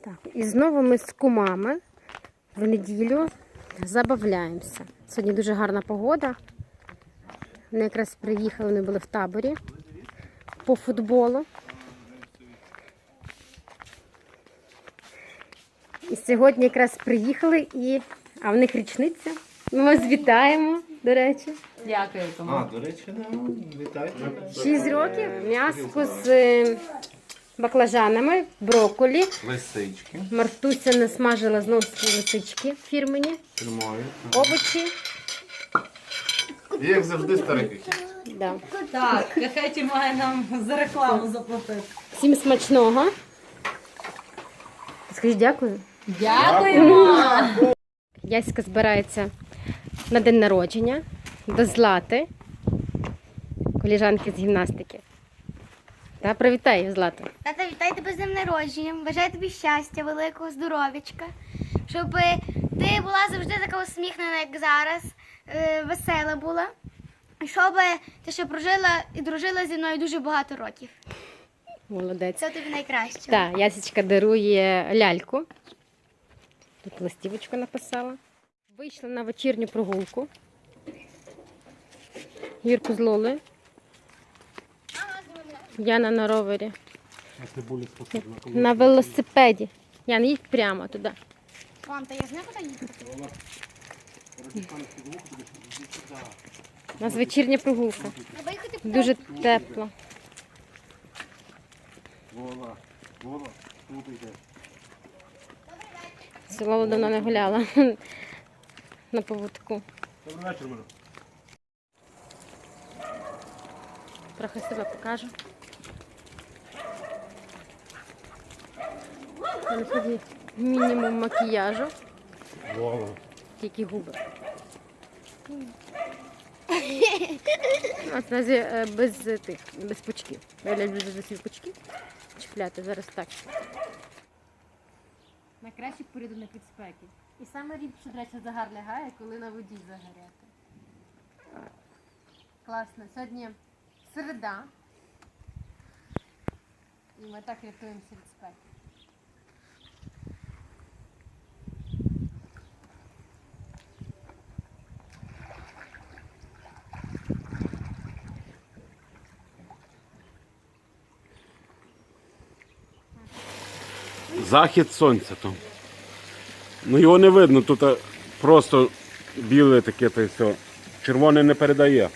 Так, і знову ми з кумами в неділю забавляємося. Сьогодні дуже гарна погода. Вони якраз приїхали, вони були в таборі по футболу. І сьогодні якраз приїхали і. А в них річниця. Ми вас вітаємо, до речі. Дякую А, до речі, ну, вітайте. Шість років. М'яско з баклажанами, брокколі. Лисички. Мартуся насмажила знову свої лисички фірмені, Тримаю. овочі. І як завжди старий кіт. Да. Так, Кахеті має нам за рекламу заплатити. Всім смачного. Скажіть дякую. Дякуємо! Яська збирається на день народження до Злати, коліжанки з гімнастики. Та привітай, Злату. Тата, вітаю тебе з днем народження. Бажаю тобі щастя, великого здоров'ячка. Щоб ти була завжди така усміхнена, як зараз, е, весела була. І щоб ти ще прожила і дружила зі мною дуже багато років. Молодець. Це тобі найкраще. Так, Ясічка дарує ляльку. Тут листівочку написала. Вийшла на вечірню прогулку. Юрку з Лолою. Яна на ровері. На велосипеді. Ян, їдь прямо туди. Мам, та я знаю, куди їхати. У нас вечірня прогулка. Дуже тепло. Село давно не гуляла на поводку. Добрий вечір. Трохи себе покажу. Мене сьогодні мінімум макіяжу, Вола. тільки губи. А наразі е, без тих, без пучків. Я люблю дуже свої пучки чіпляти зараз так. Найкращий порядок підспеки. І саме рідше, до речі, загар лягає, коли на воді загоряти. Класно. Сьогодні середа. І ми так рятуємося від спеки. Захід сонця там. Ну його не видно, тут просто біле таке та й все. Червоне не передає.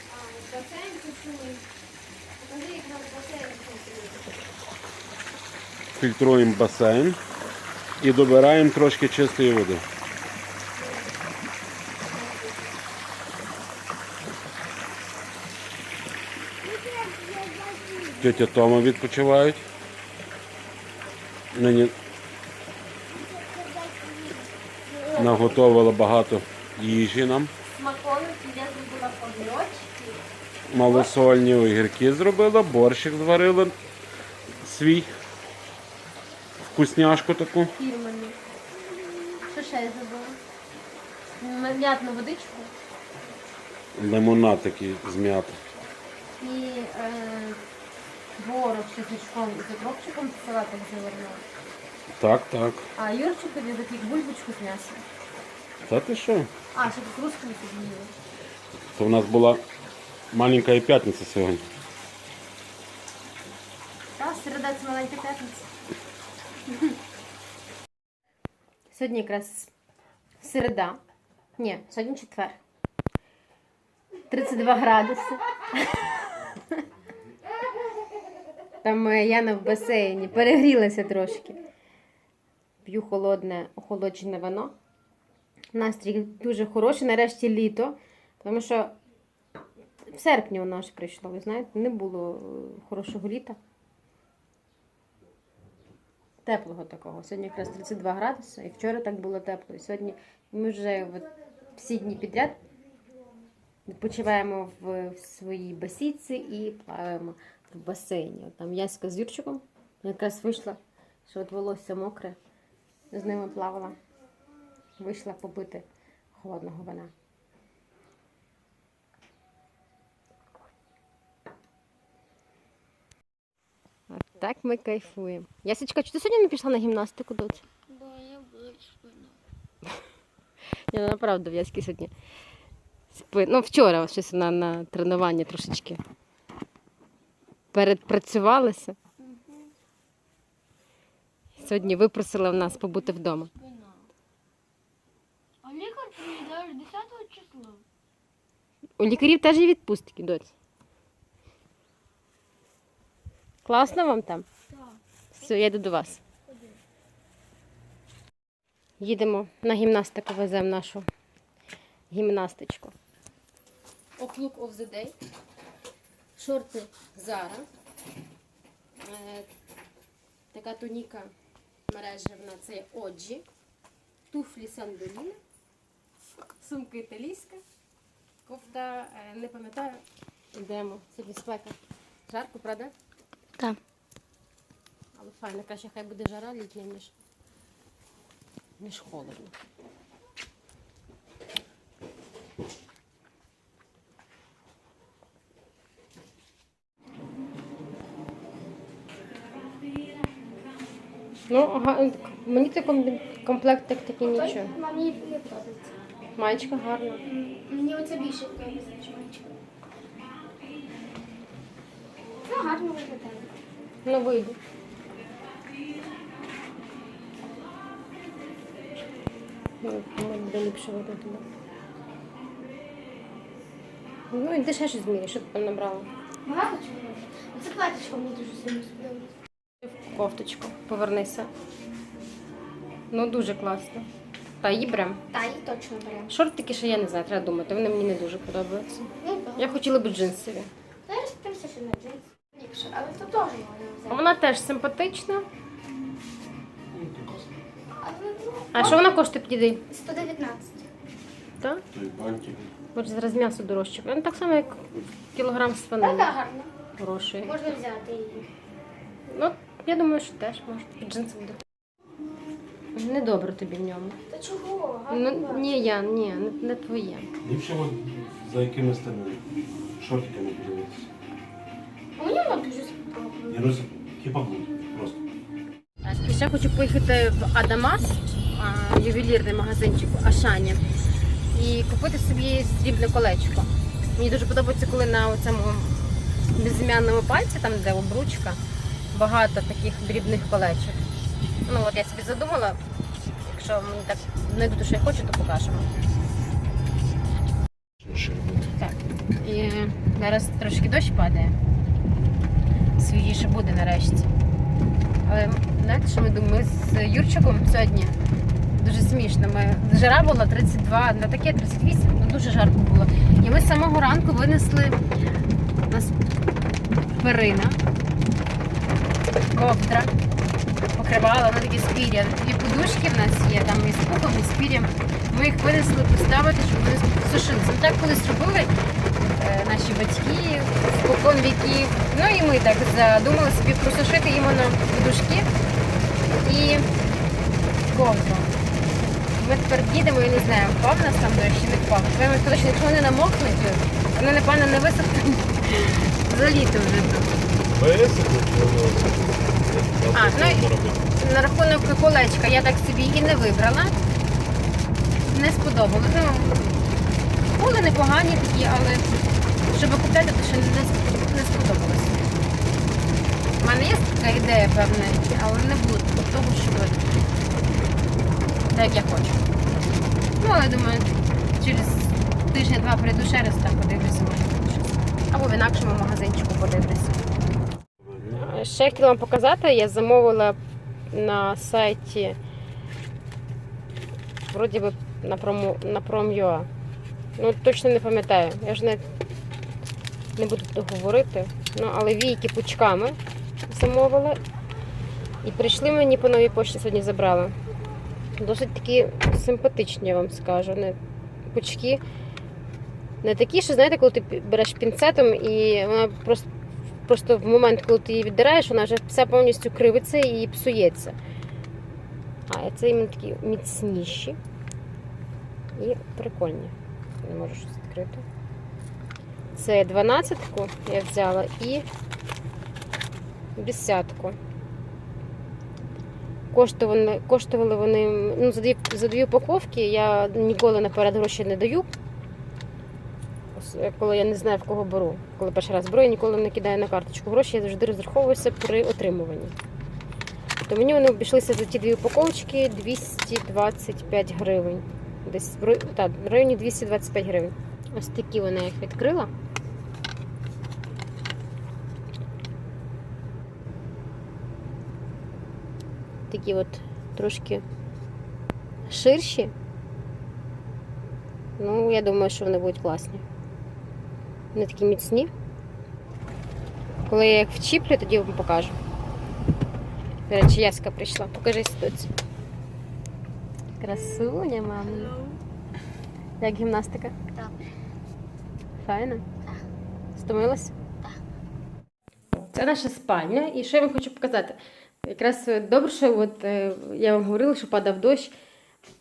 Фільтруємо басейн і добираємо трошки чистої води. Тетя Тома відпочивають. Нині наготовила багато їжі нам. Смаколики я зробила огірочки. Малосольні огірки зробила, борщик зварила свій. Вкусняшку таку. Фірмені. Що ще я забула? М'ятну водичку Лимонад такий з м'яти. і е, творог з чесничком і з укропчиком салатик завернула. Так, так. А Юрчик тобі запік бульбочку з м'ясом. Та ти що? А, ще тут русскими під'їли. То в нас була маленька і п'ятниця сьогодні. Так, середа це маленька п'ятниця. Сьогодні якраз середа. Ні, сьогодні четвер. 32 градуси. Там е, Яна в басейні перегрілася трошки. П'ю холодне, охолоджене вино. Настрій дуже хороший, нарешті літо, тому що в серпні у нас прийшло, ви знаєте, не було е, хорошого літа. Теплого такого. Сьогодні якраз 32 градуси, і вчора так було тепло. І сьогодні ми вже от всі дні підряд відпочиваємо в, в своїй басіці і плаваємо в басейні. Там Яська з Юрчиком якраз вийшла, що от волосся мокре, з ними плавала. Вийшла побити холодного вина. От так ми кайфуємо. Ясечка, чи ти сьогодні не пішла на гімнастику, доця? Бо я болить спина. Я направду в Яськи сьогодні. Спи... Ну, вчора щось вона на тренуванні трошечки передпрацювалася. Сьогодні випросила в нас побути вдома. А лікар приїде 10 числа. У лікарів теж є відпустки, доць. Класно вам там? Так. Все, я йду до вас. Їдемо на гімнастику, веземо нашу гімнастичку. Look of the day. Шорти Zara. Е, така туніка мережевна, це Оджі. Туфлі Сандоліна. Сумка італійська. Кофта, е, не пам'ятаю. Йдемо. Сьогодні спека. Жарко, правда? Так. Але файно, краще хай буде жара літня, ніж, ніж холодно. Ну, га- мені цей комбі- комплект так такий нічого. Мені не подобається. Маєчка гарна. Мені оце більше подобається, ніж мальчик. Ну, гарно виглядає. Ну, вийду. Ну, по-моєму, буде ліпше видно туди. Ну, і ти ще щось зміряєш, що ти там набрала? Багато чого. Оце платічко мені дуже сильно сподобалось. Кофточку, повернися. Ну, дуже класно. Та її берем. Та, її точно беремо. Шортики ще я не знаю, треба думати. Вони мені не дуже подобаються. Ну, так. Я хотіла б джинсові. Зараз тимся ще на джинс. Ліпше, але то теж можна взяти. Вона теж симпатична. Але, ну, А що вона коштує підійди? 119. Так? Той бантик. Боже, зараз м'ясо дорожче. Ну, так само, як кілограм свинини гарна. хорошої. Можна взяти її. Ну, я думаю, що теж може. Під джинси буде. Недобре тобі в ньому. Та чого? Ну, ні, я, ні, не, не твоє. Ліпше от за якимись там шортиками подивитися. А мені воно дуже сподобалось. Я роз... хіба будь просто. Так, і ще хочу поїхати в Адамас, а, ювелірний магазинчик в Ашані, і купити собі срібне колечко. Мені дуже подобається, коли на цьому безім'янному пальці, там де обручка, багато таких дрібних колечок. Ну от я собі задумала, якщо мені так те, що я хочу, то покажемо. Так. І зараз трошки дощ падає. Свіжіше буде нарешті. Але знаєте, що ми думаємо? Ми з Юрчиком сьогодні дуже смішно. Ми жара була 32, не таке 38, ну дуже жарко було. І ми з самого ранку винесли у нас перина, ковдра, покривала, вони такі з пір'я. Дві подушки в нас є, там і з пухом, і з пір'ям. Ми їх винесли поставити, щоб вони сушилися. Ну так колись робили е, наші батьки спокон віків. Ну і ми так задумали собі просушити іменно подушки і ковдру. Ми тепер їдемо, я не знаю, впав нас там дощ чи не впав. Ми точно, якщо вони намокнуть, вони, напевно, не висохнуть за літо вже тут. А, ну на рахунок колечка я так собі і не вибрала. Не сподобалося. Ну, були непогані такі, але щоб купляти, то ще не, не сподобалося. У мене є така ідея певна, але не було того, щоб так як я хочу. Ну, але думаю, через тижня-два прийду ще раз там подивлюся, може. Або в інакшому магазинчику подивлюся. Ще хотіла вам показати, я замовила на сайті вроді би на промо на Prom.ua. Ну точно не пам'ятаю. Я ж не, не буду говорити. Ну, але війки пучками замовила. І прийшли мені по новій пошті сьогодні забрала. Досить такі симпатичні, я вам скажу. Не, пучки. Не такі, що знаєте, коли ти береш пінцетом і вона просто, просто в момент, коли ти її віддираєш, вона вже вся повністю кривиться і псується. А це іменно такі міцніші і прикольні. Не можу щось відкрити. Це 12-ку я взяла і десятку. Коштували, коштували вони ну, за, дві, за дві упаковки. Я ніколи наперед гроші не даю. Коли я не знаю, в кого беру. Коли перший раз беру, я ніколи не кидаю на карточку гроші, я завжди розраховуюся при отримуванні. То мені вони обійшлися за ті дві упаковочки 225 гривень. Десь в районі 225 гривень. Ось такі вони я їх відкрила. Такі от трошки ширші. Ну, я думаю, що вони будуть класні. Вони такі міцні. Коли я їх вчіплю, тоді вам покажу. До речі, Яська прийшла. Покажи тут. Красуня, мама. Як гімнастика? Так. Файно? Стомилася? Це наша спальня. І що я вам хочу показати? Якраз е, добре, що от, е, я вам говорила, що падав дощ.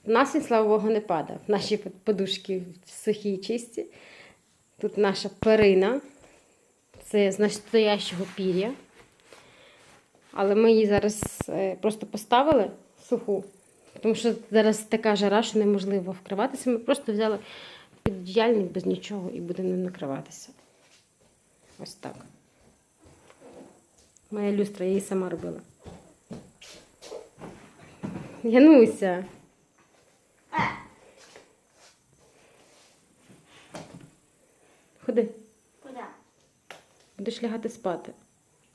У нас він, слава Богу, не падав. Наші подушки сухі і чисті. Тут наша перина. Це з настоящого пір'я. Але ми її зараз е, просто поставили суху, тому що зараз така жара, що неможливо вкриватися. Ми просто взяли піддіяльник без нічого і будемо накриватися. Ось так. Моя люстра, я її сама робила. Януся. Ходи, Куди? Будеш лягати спати.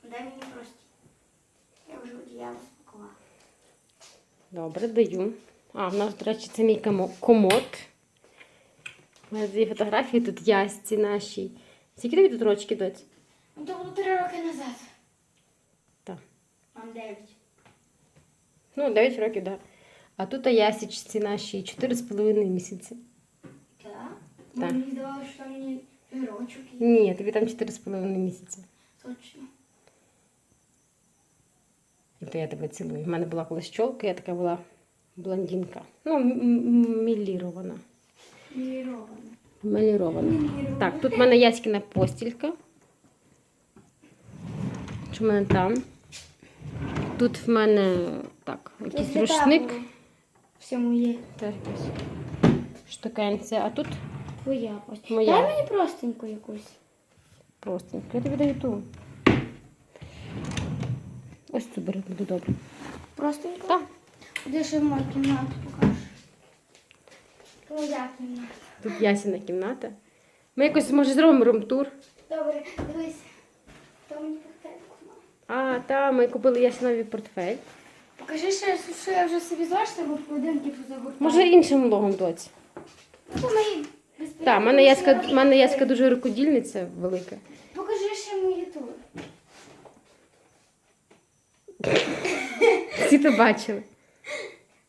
Дай мені просто. Я вже одіяло спакувала. Добре, даю. А, в нас, до речі, це мій комо- комод. У мене дві фотографії тут ясці наші. Скільки тобі тут рочки доць? Ну то було три роки назад. Так. Мам дев'ять. Ну, 9 років, так. Да. А тут ясічці наші 4,5 місяці. Так? Так. Мені здавалося, що мені рочок і Ні, тобі там 4,5 місяці. точно. І то я тебе цілую. У мене була колись чолка, я така була блондинка. Ну, м- м- мілірована. Мілірована. Так, тут в мене яськіна постілька. Що в мене там? Тут в мене так, якийсь рушник. Все моє. Теж якась штукенця. А тут Твоя ось. Моя. Дай мені простеньку якусь. простенько. Я тобі даю ту. Ось цю бери, буде добре. Простеньку? Так. Де ще мою кімнату покажеш? Твоя кімната. Тут ясіна кімната. Ми якось може зробимо румтур. Добре, дивись. То мені портфельку. А, та, ми купили ясіновий портфель. Покажи ще, що я вже собі зошити, бо поодинки позагортаю. Може іншим логом доці. Ну, то мої без Так, в мене яська, в мене яська дуже рукодільниця велика. Покажи ще мої тур. Всі то бачили.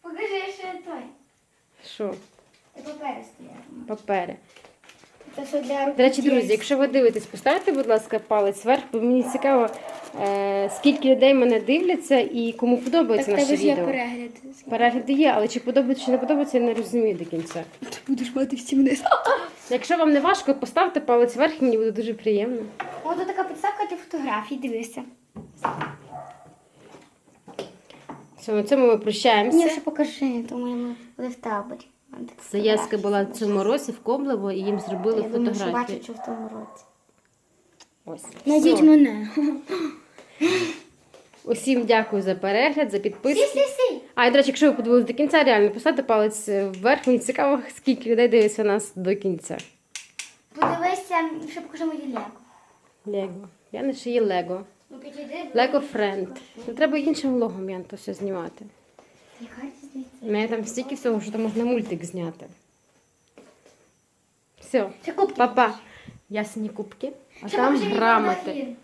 Покажи ще той. Що? Папери стоять. Папери. Це все для. До речі, друзі, якщо ви дивитесь, поставте, будь ласка, палець вверх, бо мені цікаво, е, скільки людей мене дивляться і кому так подобається в наше тебе ж є відео. перегляд. Перегляди є, але чи подобається, чи не подобається, я не розумію до кінця. Ти будеш мати всі вниз. Якщо вам не важко, поставте палець вверх, мені буде дуже приємно. О, тут така підставка для фотографій, дивися. Все, на цьому ми Ні, прощаємося. ще покажи, тому були в таборі. Яська була в цьому році в Коблево і їм зробили Я думаю, що фотографії. бачу, що в тому році. Ось. Найдіть Все. мене. Усім дякую за перегляд, за підписку. А і, до речі, якщо ви подивилися до кінця, реально поставте палець вверх. Мені цікаво, скільки людей дивиться нас до кінця. Подивися, що покажи мої лего. Лего. Я не ще є Лего. Ну. Лего Френд. Не треба іншим влогом я то все знімати. У мене там стільки всього, що там можна мультик зняти. Все, папа. Ясні кубки, а там покажи мені грамоти. балдахін.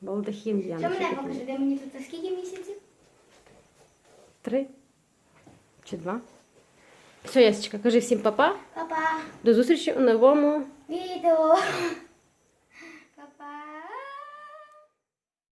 Балдахін я Що мене покажи, де мені тут скільки місяців? Три чи два. Все, Ясечка, кажи всім папа. Па-па. До зустрічі у новому Відео.